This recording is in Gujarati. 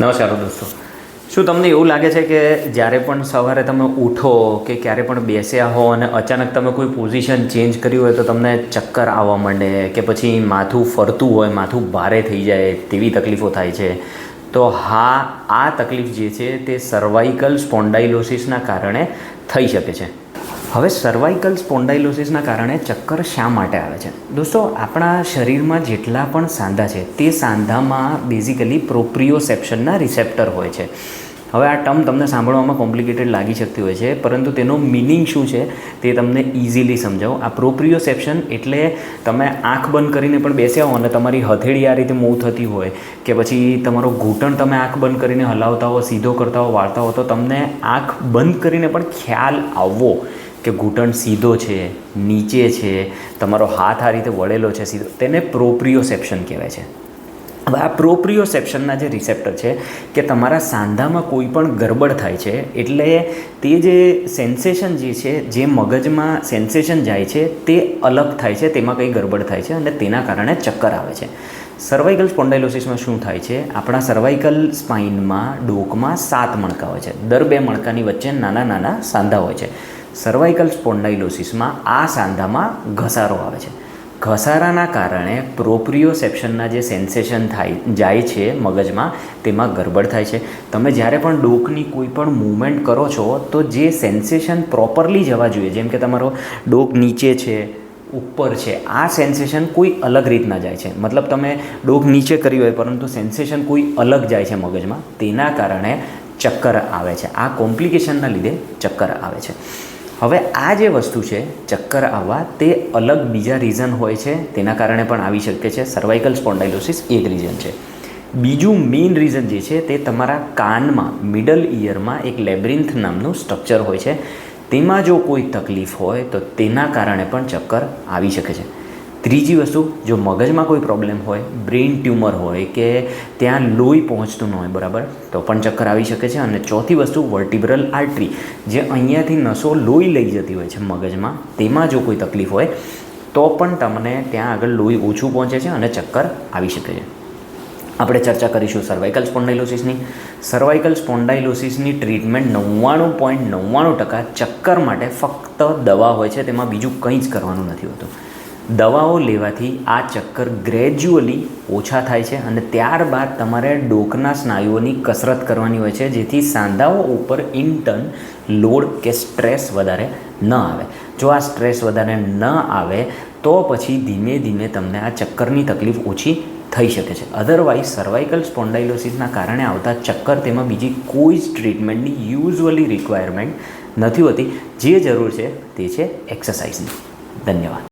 નમસ્કાર દોસ્તો. શું તમને એવું લાગે છે કે જ્યારે પણ સવારે તમે ઉઠો કે ક્યારે પણ બેસ્યા હો અને અચાનક તમે કોઈ પોઝિશન ચેન્જ કર્યું હોય તો તમને ચક્કર આવવા માંડે કે પછી માથું ફરતું હોય, માથું ભારે થઈ જાય તેવી તકલીફો થાય છે. તો હા, આ તકલીફ જે છે તે સર્વાઇકલ સ્પોન્ડાઇલોસિસના કારણે થઈ શકે છે. હવે સર્વાઇકલ સ્પોન્ડાઇલોસિસના કારણે ચક્કર શા માટે આવે છે? દોસ્તો, આપણા શરીરમાં જેટલા પણ સાંધા છે, તે સાંધામાં બેઝિકલી પ્રોપ્રિયોસેપ્શનના રિસેપ્ટર હોય છે. હવે આ ટર્મ તમને સાંભળવામાં કોમ્પ્લિકેટેડ લાગી શકતી હોય છે, પરંતુ તેનો મિનિંગ શું છે તે તમને ઇઝીલી સમજાવો. આ પ્રોપ્રિયોસેપ્શન એટલે તમે આંખ બંધ કરીને પણ બેસ્યા હો અને તમારી હથેળી આ રીતે મૂવ થતી હોય કે પછી તમારો ઘૂંટણ તમે આંખ બંધ કરીને હલાવતા હો, સીધો કરતા હો, વાળતા હો, તો તમને આંખ બંધ કરીને પણ ખ્યાલ આવવો કે ઘૂંટણ સીધો છે, નીચે છે, તમારો હાથ આ રીતે વળેલો છે, સીધો, તેને પ્રોપ્રિયોસેપ્શન કહેવાય છે. હવે આ પ્રોપ્રિયોસેપ્શનના જે રિસેપ્ટર છે કે તમારા સાંધામાં કોઈ પણ ગરબડ થાય છે, એટલે તે જે સેન્સેશન જે છે, જે મગજમાં સેન્સેશન જાય છે, તે અલગ થાય છે, તેમાં કંઈ ગરબડ થાય છે અને તેના કારણે ચક્કર આવે છે. સર્વાઇકલ સ્પોન્ડાઇલોસિસમાં શું થાય છે? આપણા સર્વાઇકલ સ્પાઇનમાં ડોકમાં સાત મણકા હોય છે. દર બે મણકાની વચ્ચે નાના નાના સાંધા હોય છે. સર્વાઇકલ સ્પોન્ડાઇલોસિસમાં આ સાંધામાં ઘસારો આવે છે. ઘસારાના કારણે પ્રોપ્રિયોસેપ્શનના જે સેન્સેશન થાય, જાય છે મગજમાં, તેમાં ગરબડ થાય છે. તમે જ્યારે પણ ડોકની કોઈ પણ મૂવમેન્ટ કરો છો, તો જે સેન્સેશન પ્રોપરલી જવા જોઈએ, જેમ કે તમારો ડોક નીચે છે, ઉપર છે, આ સેન્સેશન કોઈ અલગ રીતના જાય છે. મતલબ તમે ડોક નીચે કરી હોય, પરંતુ સેન્સેશન કોઈ અલગ જાય છે મગજમાં, તેના કારણે ચક્કર આવે છે. આ કોમ્પ્લિકેશનના લીધે ચક્કર આવે છે. હવે આ જે વસ્તુ છે, ચક્કર આવવા, તે અલગ બીજા રીઝન હોય છે, તેના કારણે પણ આવી શકે છે. સર્વાઇકલ સ્પોન્ડાઇલોસિસ એક રીઝન છે. બીજું મેઇન રીઝન જે છે, તે તમારા કાનમાં મિડલ ઇયરમાં એક લેબ્રિન્થ નામનું સ્ટ્રક્ચર હોય છે. તેમાં જો કોઈ તકલીફ હોય, તો તેના કારણે પણ ચક્કર આવી શકે છે. ત્રીજી વસ્તુ, જો મગજમાં કોઈ પ્રોબ્લેમ હોય બ્રેઇન ટ્યુમર હોય કે ત્યાં લોહી પહોંચતું ન હોય, બરાબર? તો પણ ચક્કર આવી શકે છે. અને ચોથી વસ્તુ વર્ટિબ્રલ આર્ટરી જે અહીંયાથી નસો લોહી લઈ જતી હોય છે મગજમાં, તેમાં જો કોઈ તકલીફ હોય, તો પણ તમને ત્યાં આગળ લોહી ઓછું પહોંચે છે અને ચક્કર આવી શકે છે. આપણે ચર્ચા કરીશું સર્વાઇકલ સ્પોન્ડાઇલોસિસની સર્વાઇકલ સ્પોન્ડાઇલોસિસની ટ્રીટમેન્ટ નવ્વાણું પોઈન્ટ નવ્વાણું ટકા ચક્કર માટે ફક્ત દવા હોય છે. તેમાં બીજું કંઈ જ કરવાનું નથી હોતું. દવાઓ લેવાથી આ ચક્કર ગ્રેજ્યુઅલી ઓછા થાય છે અને ત્યારબાદ તમારે ડોકના સ્નાયુઓની કસરત કરવાની હોય છે, જેથી સાંધાઓ ઉપર ઇન્ટર્ન લોડ કે સ્ટ્રેસ વધારે ન આવે. જો આ સ્ટ્રેસ વધારે ન આવે, તો પછી ધીમે ધીમે તમને આ ચક્કરની તકલીફ ઓછી થઈ શકે છે. અધરવાઇઝ સર્વાઇકલ સ્પોન્ડાઇલોસિસના કારણે આવતા ચક્કર તેમાં બીજી કોઈ જ ટ્રીટમેન્ટની યુઝવલી રિક્વાયરમેન્ટ નથી હોતી. જે જરૂર છે તે છે એક્સરસાઇઝની ધન્યવાદ.